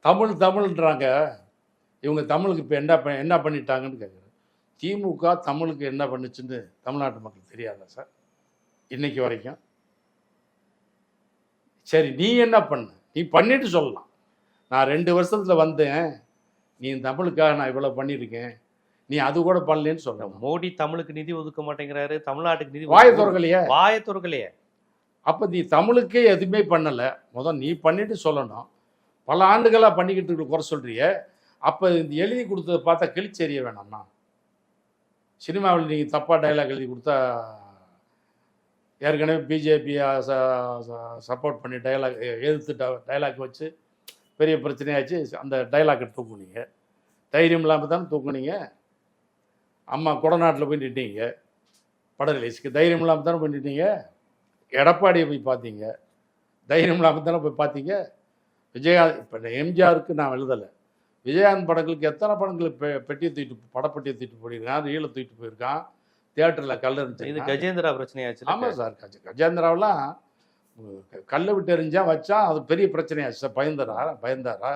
தமிழ் தமிழ்ன்றாங்க. இவங்க தமிழுக்கு இப்போ என்ன ப- என்ன பண்ணிட்டாங்கன்னு கேட்குறேன் திமுக தமிழுக்கு என்ன பண்ணுச்சுன்னு தமிழ்நாட்டு மக்களுக்கு தெரியாதா சார்? இன்னைக்கு வரைக்கும். சரி நீ என்ன பண்ண? நீ பண்ணிட்டு சொல்லலாம். நான் ரெண்டு வருஷத்துல வந்தேன். நீ தமிழுக்காக நான் இவ்வளோ பண்ணியிருக்கேன். நீ அது கூட பண்ணலன்னு சொல்லணும் மோடி தமிழுக்கு நிதி ஒதுக்க மாட்டேங்கிறாரு. தமிழ்நாட்டுக்கு நிதி வாய திறக்கலையே? வாயை திறக்கலையே. அப்போ நீ தமிழுக்கே எதுவுமே பண்ணலை. முதல் நீ பண்ணிட்டு சொல்லணும். பல ஆண்டுகளாக பண்ணிக்கிட்டு இருக்க குறை சொல்றிய. அப்போ இந்த எழுதி கொடுத்ததை பார்த்தா கிழிச்செறிய வேணாமா சினிமாவில் நீங்கள் தப்பாக டைலாக் எழுதி கொடுத்தா ஏற்கனவே பிஜேபி சப்போர்ட் பண்ணி டைலாக் எதிர்த்து டைலாக் வச்சு பெரிய பிரச்சனையாச்சு. அந்த டைலாக்கை தூக்குனீங்க. தைரியம் இல்லாமல் தானே தூக்குனீங்க. அம்மா கொடநாட்டில் போய் நிட்டீங்க. பட தைரியம் இல்லாமல் தானே போய் நிட்டீங்க. எடப்பாடியை போய் பார்த்தீங்க. தைரியம் இல்லாமல் தானே போய் பார்த்தீங்க. விஜயகாந்த் இப்போ எம்ஜிஆருக்கு நான் எழுதலை. விஜயகாந்த் படங்களுக்கு எத்தனை படங்களுக்கு பெ பெட்டியை தூக்கிட்டு படப்பட்டியை தூக்கிட்டு போயிருக்கான் ரீலை தூக்கிட்டு போயிருக்கான் தியேட்டரில் கல் இது இருந்துச்சு கஜேந்திரா பிரச்சனையாச்சு ஆமாம் சார் கஜ கஜேந்திராவெலாம் கல்லை விட்டு எறிஞ்சா வச்சா அது பெரிய பிரச்சனையாச்சு சார் பயந்தாரா பயந்தாரா?